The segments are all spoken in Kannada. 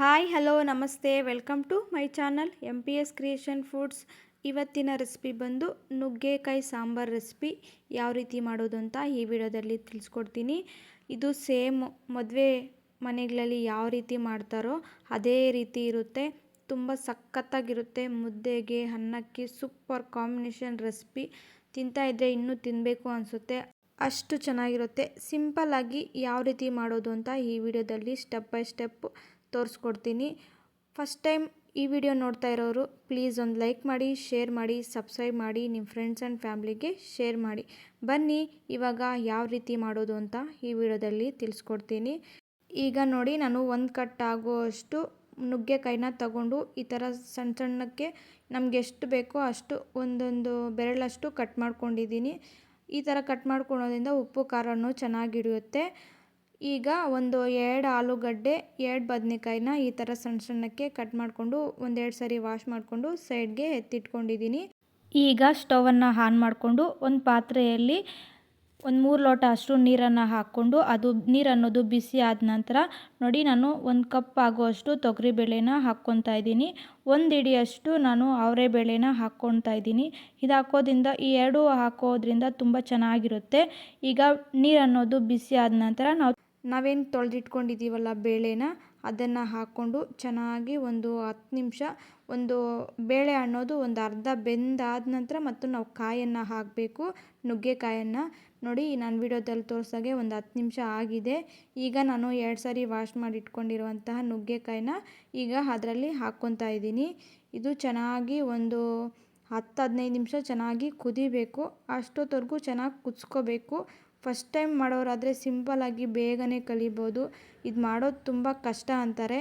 ಹಾಯ್, ಹಲೋ, ನಮಸ್ತೆ. Welcome to my channel M P S creation foods ಇವತ್ತಿನ ರೆಸಿಪಿ ಬಂದು ನುಗ್ಗೆಕಾಯಿ ಸಾಂಬಾರು ರೆಸಿಪಿ. ಯಾವ ರೀತಿ ಮಾಡೋದು ಅಂತ ಈ ವಿಡಿಯೋದಲ್ಲಿ ತಿಳಿಸ್ಕೊಡ್ತೀನಿ. ಇದು ಸೇಮ್ ಮದುವೆ ಮನೆಗಳಲ್ಲಿ ಯಾವ ರೀತಿ ಮಾಡ್ತಾರೋ ಅದೇ ರೀತಿ ಇರುತ್ತೆ. ತುಂಬ ಸಖತ್ತಾಗಿರುತ್ತೆ. ಮುದ್ದೆಗೆ, ಅನ್ನಕ್ಕೆ ಸೂಪರ್ ಕಾಂಬಿನೇಷನ್ ರೆಸಿಪಿ. ತಿಂತಾ ಇದ್ದರೆ ಇನ್ನೂ ತಿನ್ನಬೇಕು ಅನಿಸುತ್ತೆ. ಅಷ್ಟು ಚೆನ್ನಾಗಿರುತ್ತೆ. ಸಿಂಪಲ್ಲಾಗಿ ಯಾವ ರೀತಿ ಮಾಡೋದು ಅಂತ ಈ ವಿಡಿಯೋದಲ್ಲಿ ಸ್ಟೆಪ್ ಬೈ ಸ್ಟೆಪ್ ತೋರಿಸ್ಕೊಡ್ತೀನಿ. ಫಸ್ಟ್ ಟೈಮ್ ಈ ವಿಡಿಯೋ ನೋಡ್ತಾ ಇರೋರು ಪ್ಲೀಸ್ ಒಂದು ಲೈಕ್ ಮಾಡಿ ಶೇರ್ ಮಾಡಿ ಸಬ್ಸ್ಕ್ರೈಬ್ ಮಾಡಿ ನಿಮ್ಮ ಫ್ರೆಂಡ್ಸ್ ಆ್ಯಂಡ್ ಫ್ಯಾಮ್ಲಿಗೆ ಶೇರ್ ಮಾಡಿ. ಬನ್ನಿ, ಇವಾಗ ಯಾವ ರೀತಿ ಮಾಡೋದು ಅಂತ ಈ ವಿಡಿಯೋದಲ್ಲಿ ತಿಳಿಸ್ಕೊಡ್ತೀನಿ. ಈಗ ನೋಡಿ, ನಾನು ಒಂದು ಕಟ್ ಆಗುವಷ್ಟು ನುಗ್ಗೆಕಾಯಿನ ತಗೊಂಡು ಈ ಥರ ಸಣ್ಣ ಸಣ್ಣಕ್ಕೆ ನಮ್ಗೆ ಎಷ್ಟು ಬೇಕೋ ಅಷ್ಟು ಒಂದೊಂದು ಬೆರಳಷ್ಟು ಕಟ್ ಮಾಡ್ಕೊಂಡಿದ್ದೀನಿ. ಈ ಥರ ಕಟ್ ಮಾಡ್ಕೊಳೋದ್ರಿಂದ ಉಪ್ಪು, ಖಾರನೂ ಚೆನ್ನಾಗಿ ಹಿಡಿಯುತ್ತೆ ಈಗ ಒಂದು ಎರಡು ಆಲೂಗಡ್ಡೆ, ಎರಡು ಬದನೇಕಾಯಿನ ಈ ಥರ ಸಣ್ಣ ಸಣ್ಣಕ್ಕೆ ಕಟ್ ಮಾಡಿಕೊಂಡು ಒಂದೆರಡು ಸರಿ ವಾಶ್ ಮಾಡಿಕೊಂಡು ಸೈಡ್ಗೆ ಎತ್ತಿಟ್ಕೊಂಡಿದ್ದೀನಿ ಈಗ ಸ್ಟೌವನ್ನು ಆನ್ ಮಾಡಿಕೊಂಡು ಒಂದು ಪಾತ್ರೆಯಲ್ಲಿ ಒಂದು ಮೂರು ಲೋಟ ಅಷ್ಟು ನೀರನ್ನು ಹಾಕ್ಕೊಂಡು ಅದು ನೀರು ಅನ್ನೋದು ಬಿಸಿ ಆದ ನಂತರ ನೋಡಿ ನಾನು ಒಂದು ಕಪ್ ಆಗುವಷ್ಟು ತೊಗರಿಬೇಳೆನ ಹಾಕ್ಕೊತಾ ಇದ್ದೀನಿ ಒಂದು ಹಿಡಿಯಷ್ಟು ನಾನು ಅವರೆ ಬೇಳೆನ ಹಾಕ್ಕೊತಾ ಇದ್ದೀನಿ ಇದು ಹಾಕೋದ್ರಿಂದ ಈ ಎರಡು ಹಾಕೋದ್ರಿಂದ ತುಂಬ ಚೆನ್ನಾಗಿರುತ್ತೆ. ಈಗ ನೀರು ಅನ್ನೋದು ಬಿಸಿ ಆದ ನಂತರ ನಾವು ನಾವೇನು ತೊಳೆದಿಟ್ಕೊಂಡಿದ್ದೀವಲ್ಲ ಬೇಳೆನ, ಅದನ್ನು ಹಾಕ್ಕೊಂಡು ಚೆನ್ನಾಗಿ ಒಂದು ಹತ್ತು ನಿಮಿಷ ಒಂದು ಬೇಳೆ ಅನ್ನೋದು ಒಂದು ಅರ್ಧ ಬೆಂದಾದ ನಂತರ ಮತ್ತು ನಾವು ಕಾಯನ್ನು ಹಾಕಬೇಕು, ನುಗ್ಗೆಕಾಯನ್ನು. ನೋಡಿ, ನಾನು ವಿಡಿಯೋದಲ್ಲಿ ತೋರ್ಸೋಕೆ ಒಂದು ಹತ್ತು ನಿಮಿಷ ಆಗಿದೆ. ಈಗ ನಾನು ಎರಡು ಸಾರಿ ವಾಶ್ ಮಾಡಿ ನುಗ್ಗೆಕಾಯನ್ನ ನುಗ್ಗೆಕಾಯಿನ ಈಗ ಅದರಲ್ಲಿ ಹಾಕ್ಕೊತಾ ಇದ್ದೀನಿ. ಇದು ಚೆನ್ನಾಗಿ ಒಂದು ಹತ್ತು ಹದಿನೈದು ನಿಮಿಷ ಚೆನ್ನಾಗಿ ಕುದಿಬೇಕು, ಅಷ್ಟೊತ್ತವರೆಗೂ ಚೆನ್ನಾಗಿ ಕುದಿಸ್ಕೋಬೇಕು. ಫಸ್ಟ್ ಟೈಮ್ ಮಾಡೋರಾದರೆ ಸಿಂಪಲ್ಲಾಗಿ ಬೇಗನೆ ಕಲಿಬೋದು. ಇದು ಮಾಡೋದು ತುಂಬ ಕಷ್ಟ ಅಂತಾರೆ.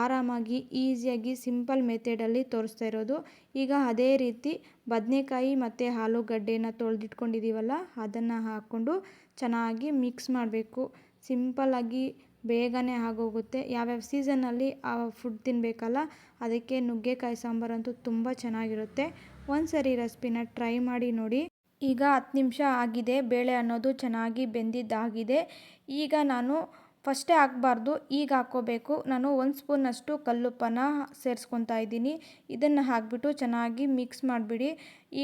ಆರಾಮಾಗಿ, ಈಸಿಯಾಗಿ ಸಿಂಪಲ್ ಮೆಥಡಲ್ಲಿ ತೋರಿಸ್ತಾ ಇರೋದು. ಈಗ ಅದೇ ರೀತಿ ಬದನೆಕಾಯಿ ಮತ್ತು ಆಲೂಗಡ್ಡೆನ ತೊಳೆದಿಟ್ಕೊಂಡಿದ್ದೀವಲ್ಲ ಅದನ್ನು ಹಾಕ್ಕೊಂಡು ಚೆನ್ನಾಗಿ ಮಿಕ್ಸ್ ಮಾಡಬೇಕು. ಸಿಂಪಲ್ಲಾಗಿ ಬೇಗನೆ ಆಗೋಗುತ್ತೆ. ಯಾವ್ಯಾವ ಸೀಸನ್ನಲ್ಲಿ ಆ ಫುಡ್ ತಿನ್ನಬೇಕಲ್ಲ ಅದಕ್ಕೆ ನುಗ್ಗೆಕಾಯಿ ಸಾಂಬಾರಂತೂ ತುಂಬ ಚೆನ್ನಾಗಿರುತ್ತೆ. ಒಂದು ಸರಿ ರೆಸಿಪಿನ ಟ್ರೈ ಮಾಡಿ ನೋಡಿ. ಈಗ ಹತ್ತು ನಿಮಿಷ ಆಗಿದೆ, ಬೇಳೆ ಅನ್ನೋದು ಚೆನ್ನಾಗಿ ಬೆಂದಿದ್ದಾಗಿದೆ. ಈಗ ನಾನು ಫಸ್ಟೇ ಹಾಕ್ಬಾರ್ದು, ಈಗ ಹಾಕ್ಕೋಬೇಕು. ನಾನು ಒಂದು ಸ್ಪೂನಷ್ಟು ಕಲ್ಲುಪ್ಪನ ಸೇರಿಸ್ಕೊತಾ ಇದ್ದೀನಿ. ಇದನ್ನು ಹಾಕಿಬಿಟ್ಟು ಚೆನ್ನಾಗಿ ಮಿಕ್ಸ್ ಮಾಡಿಬಿಡಿ.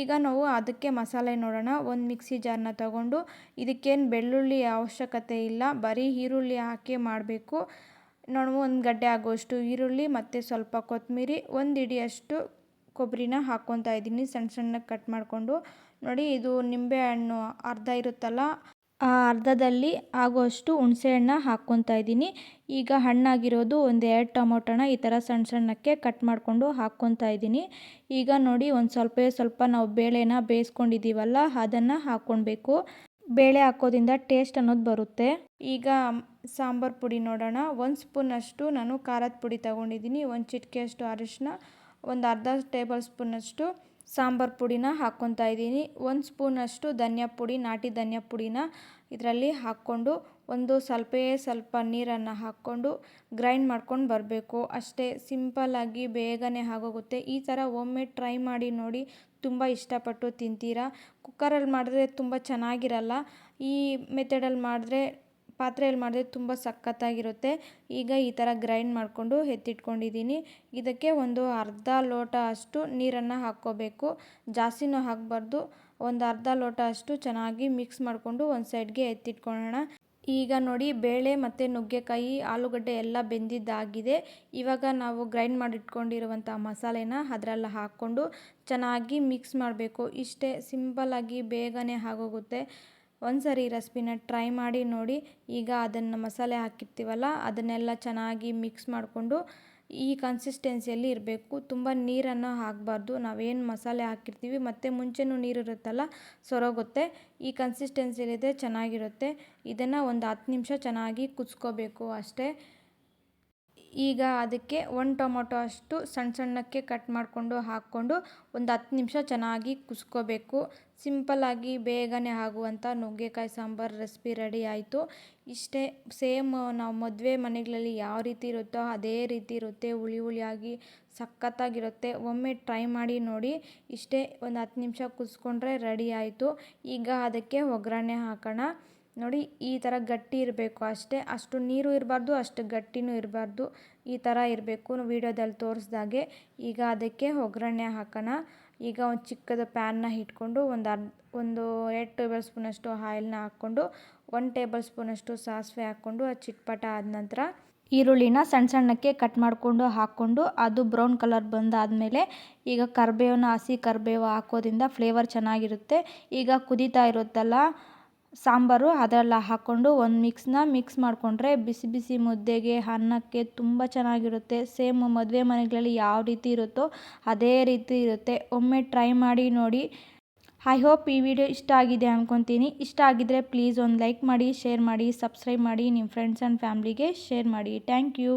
ಈಗ ನಾವು ಅದಕ್ಕೆ ಮಸಾಲೆ ನೋಡೋಣ. ಒಂದು ಮಿಕ್ಸಿ ಜಾರನ್ನ ತಗೊಂಡು ಇದಕ್ಕೇನು ಬೆಳ್ಳುಳ್ಳಿ ಅವಶ್ಯಕತೆ ಇಲ್ಲ. ಬರೀ ಈರುಳ್ಳಿ ಹಾಕಿ ಮಾಡಬೇಕು. ನಾವು ಒಂದು ಗಡ್ಡೆ ಆಗೋಷ್ಟು ಈರುಳ್ಳಿ ಮತ್ತು ಸ್ವಲ್ಪ ಕೊತ್ತಂಬರಿ, ಒಂದು ಹಿಡಿಯಷ್ಟು ಕೊಬ್ಬರಿನ ಹಾಕ್ಕೊತಾ ಇದ್ದೀನಿ. ಸಣ್ಣ ಸಣ್ಣಗೆ ಕಟ್ ಮಾಡಿಕೊಂಡು ನೋಡಿ, ಇದು ನಿಂಬೆಹಣ್ಣು ಅರ್ಧ ಇರುತ್ತಲ್ಲ, ಆ ಅರ್ಧದಲ್ಲಿ ಆಗುವಷ್ಟು ಹುಣಸೆಹಣ್ಣು ಹಾಕ್ಕೊತಾ ಇದ್ದೀನಿ. ಈಗ ಹಣ್ಣಾಗಿರೋದು ಒಂದು ಎರಡು ಟೊಮೊಟೊನ ಈ ಥರ ಸಣ್ಣ ಸಣ್ಣಕ್ಕೆ ಕಟ್ ಮಾಡಿಕೊಂಡು ಹಾಕ್ಕೊತಾ ಇದ್ದೀನಿ. ಈಗ ನೋಡಿ, ಒಂದು ಸ್ವಲ್ಪ ಸ್ವಲ್ಪ ನಾವು ಬೇಳೆನ ಬೇಯಿಸ್ಕೊಂಡಿದ್ದೀವಲ್ಲ, ಅದನ್ನು ಹಾಕ್ಕೊಳ್ಬೇಕು ಬೇಳೆ ಹಾಕೋದ್ರಿಂದ ಟೇಸ್ಟ್ ಅನ್ನೋದು ಬರುತ್ತೆ. ಈಗ ಸಾಂಬಾರು ಪುಡಿ ನೋಡೋಣ. ಒಂದು ಸ್ಪೂನಷ್ಟು ನಾನು ಖಾರದ ಪುಡಿ ತಗೊಂಡಿದ್ದೀನಿ. ಒಂದು ಚಿಟಿಕೆಯಷ್ಟು ಅರಿಶಿನ ಒಂದು ಅರ್ಧ ಟೇಬಲ್ ಸ್ಪೂನಷ್ಟು ಸಾಂಬಾರು ಪುಡಿನ ಹಾಕ್ಕೊತಾ ಇದ್ದೀನಿ. ಒಂದು ಸ್ಪೂನಷ್ಟು ಧನಿಯಾ ಪುಡಿ, ನಾಟಿ ಧನಿಯಾ ಪುಡಿನ ಇದರಲ್ಲಿ ಹಾಕ್ಕೊಂಡು ಒಂದು ಸ್ವಲ್ಪೇ ಸ್ವಲ್ಪ ನೀರನ್ನು ಹಾಕ್ಕೊಂಡು ಗ್ರೈಂಡ್ ಮಾಡ್ಕೊಂಡು ಬರಬೇಕು. ಅಷ್ಟೇ ಸಿಂಪಲ್ಲಾಗಿ ಬೇಗನೆ ಆಗೋಗುತ್ತೆ. ಈ ಥರ ಒಮ್ಮೆ ಟ್ರೈ ಮಾಡಿ ನೋಡಿ ತುಂಬ ಇಷ್ಟಪಟ್ಟು ತಿಂತೀರಾ. ಕುಕ್ಕರಲ್ಲಿ ಮಾಡಿದ್ರೆ ತುಂಬ ಚೆನ್ನಾಗಿರಲ್ಲ. ಈ ಮೆಥಡಲ್ಲಿ ಮಾಡಿದ್ರೆ ಪಾತ್ರೆಯಲ್ಲಿ ಮಾಡಿದ್ರೆ ತುಂಬ ಸಖತ್ತಾಗಿರುತ್ತೆ. ಈಗ ಈ ಥರ ಗ್ರೈಂಡ್ ಮಾಡಿಕೊಂಡು ಎತ್ತಿಟ್ಕೊಂಡಿದ್ದೀನಿ. ಇದಕ್ಕೆ ಒಂದು ಅರ್ಧ ಲೋಟ ಅಷ್ಟು ನೀರನ್ನು ಹಾಕ್ಕೋಬೇಕು. ಜಾಸ್ತಿನೂ ಹಾಕಬಾರ್ದು. ಒಂದು ಅರ್ಧ ಲೋಟ ಅಷ್ಟು ಚೆನ್ನಾಗಿ ಮಿಕ್ಸ್ ಮಾಡಿಕೊಂಡು ಒಂದು ಸೈಡ್ಗೆ ಎತ್ತಿಟ್ಕೊಳ್ಳೋಣ. ಈಗ ನೋಡಿ ಬೇಳೆ ಮತ್ತು ನುಗ್ಗೆಕಾಯಿ, ಆಲೂಗಡ್ಡೆ ಎಲ್ಲ ಬೆಂದಿದ್ದಾಗಿದೆ. ಇವಾಗ ನಾವು ಗ್ರೈಂಡ್ ಮಾಡಿಟ್ಕೊಂಡಿರುವಂಥ ಮಸಾಲೆನ ಅದರಲ್ಲಿ ಹಾಕ್ಕೊಂಡು ಚೆನ್ನಾಗಿ ಮಿಕ್ಸ್ ಮಾಡಬೇಕು. ಇಷ್ಟೇ ಸಿಂಪಲ್ಲಾಗಿ ಬೇಗನೆ ಆಗೋಗುತ್ತೆ. ಒಂದು ಸರಿ ರೆಸಿಪಿನ ಟ್ರೈ ಮಾಡಿ ನೋಡಿ. ಈಗ ಅದನ್ನು ಮಸಾಲೆ ಹಾಕಿರ್ತೀವಲ್ಲ, ಅದನ್ನೆಲ್ಲ ಚೆನ್ನಾಗಿ ಮಿಕ್ಸ್ ಮಾಡಿಕೊಂಡು ಈ ಕನ್ಸಿಸ್ಟೆನ್ಸಿಯಲ್ಲಿ ಇರಬೇಕು. ತುಂಬ ನೀರನ್ನು ಹಾಕಬಾರ್ದು. ನಾವೇನು ಮಸಾಲೆ ಹಾಕಿರ್ತೀವಿ, ಮತ್ತು ಮುಂಚೆನೂ ನೀರು ಇರುತ್ತಲ್ಲ, ಸೊರೋಗುತ್ತೆ. ಈ ಕನ್ಸಿಸ್ಟೆನ್ಸಿಯಲ್ಲಿದೆ ಚೆನ್ನಾಗಿರುತ್ತೆ. ಇದನ್ನು ಒಂದು ಹತ್ತು ನಿಮಿಷ ಚೆನ್ನಾಗಿ ಕುದಿಸ್ಕೋಬೇಕು ಅಷ್ಟೇ. ಈಗ ಅದಕ್ಕೆ ಒಂದು ಟೊಮೊಟೊ ಅಷ್ಟು ಸಣ್ಣ ಸಣ್ಣಕ್ಕೆ ಕಟ್ ಮಾಡಿಕೊಂಡು ಹಾಕ್ಕೊಂಡು ಒಂದು ಹತ್ತು ನಿಮಿಷ ಚೆನ್ನಾಗಿ ಕುದಿಸ್ಕೋಬೇಕು ಸಿಂಪಲ್ಲಾಗಿ ಬೇಗನೆ ಆಗುವಂಥ ನುಗ್ಗೆಕಾಯಿ ಸಾಂಬಾರು ರೆಸಿಪಿ ರೆಡಿ ಆಯಿತು. ಇಷ್ಟೇ ಸೇಮ್ ನಾವು ಮದುವೆ ಮನೆಗಳಲ್ಲಿ ಯಾವ ರೀತಿ ಇರುತ್ತೋ ಅದೇ ರೀತಿ ಇರುತ್ತೆ, ಹುಳಿ ಹುಳಿಯಾಗಿ ಸಖತ್ತಾಗಿರುತ್ತೆ. ಒಮ್ಮೆ ಟ್ರೈ ಮಾಡಿ ನೋಡಿ ಇಷ್ಟೇ ಒಂದು ಹತ್ತು ನಿಮಿಷ ಕುದಿಸ್ಕೊಂಡ್ರೆ ರೆಡಿ ಆಯಿತು. ಈಗ ಅದಕ್ಕೆ ಒಗ್ಗರಣೆ ಹಾಕೋಣ. ನೋಡಿ, ಈ ಥರ ಗಟ್ಟಿ ಇರಬೇಕು ಅಷ್ಟೇ. ಅಷ್ಟು ನೀರು ಇರಬಾರ್ದು, ಅಷ್ಟು ಗಟ್ಟಿನೂ ಇರಬಾರ್ದು. ಈ ಥರ ಇರಬೇಕು ವೀಡಿಯೋದಲ್ಲಿ ತೋರಿಸ್ದಾಗೆ ಈಗ ಅದಕ್ಕೆ ಒಗ್ಗರಣೆ ಹಾಕೋಣ. ಈಗ ಒಂದು ಚಿಕ್ಕದ ಪ್ಯಾನ್ನ ಇಟ್ಕೊಂಡು ಒಂದು ಅರ್ಧ, ಒಂದು ಎರಡು ಟೇಬಲ್ ಸ್ಪೂನಷ್ಟು ಆಯಿಲ್ನ ಹಾಕ್ಕೊಂಡು ಒನ್ ಟೇಬಲ್ ಸ್ಪೂನಷ್ಟು ಸಾಸಿವೆ ಹಾಕ್ಕೊಂಡು, ಅದು ಚಿಟ್ಪಟ ಆದ ನಂತರ ಈರುಳ್ಳಿನ ಸಣ್ಣ ಸಣ್ಣಕ್ಕೆ ಕಟ್ ಮಾಡಿಕೊಂಡು ಹಾಕ್ಕೊಂಡು, ಅದು ಬ್ರೌನ್ ಕಲರ್ ಬಂದಾದಮೇಲೆ ಈಗ ಕರಿಬೇವನ್ನ ಹಸಿ ಕರಿಬೇವು ಹಾಕೋದ್ರಿಂದ ಫ್ಲೇವರ್ ಚೆನ್ನಾಗಿರುತ್ತೆ. ಈಗ ಕುದೀತಾ ಇರುತ್ತಲ್ಲ ಸಾಂಬಾರು ಅದೆಲ್ಲ ಹಾಕ್ಕೊಂಡು ಒಂದು ಮಿಕ್ಸ್ನ ಮಿಕ್ಸ್ ಮಾಡಿಕೊಂಡ್ರೆ ಬಿಸಿ ಬಿಸಿ ಮುದ್ದೆಗೆ, ಅನ್ನಕ್ಕೆ ತುಂಬ ಚೆನ್ನಾಗಿರುತ್ತೆ. ಸೇಮ್ ಮದುವೆ ಮನೆಗಳಲ್ಲಿ ಯಾವ ರೀತಿ ಇರುತ್ತೋ ಅದೇ ರೀತಿ ಇರುತ್ತೆ. ಒಮ್ಮೆ ಟ್ರೈ ಮಾಡಿ ನೋಡಿ. ಐ ಹೋಪ್ ಈ ವಿಡಿಯೋ ಇಷ್ಟ ಆಗಿದೆ ಅಂದ್ಕೊತೀನಿ ಇಷ್ಟ ಆಗಿದ್ದರೆ ಪ್ಲೀಸ್ ಒಂದು ಲೈಕ್ ಮಾಡಿ ಶೇರ್ ಮಾಡಿ ಸಬ್ಸ್ಕ್ರೈಬ್ ಮಾಡಿ ನಿಮ್ಮ ಫ್ರೆಂಡ್ಸ್ ಆ್ಯಂಡ್ ಫ್ಯಾಮ್ಲಿಗೆ ಶೇರ್ ಮಾಡಿ. Thank you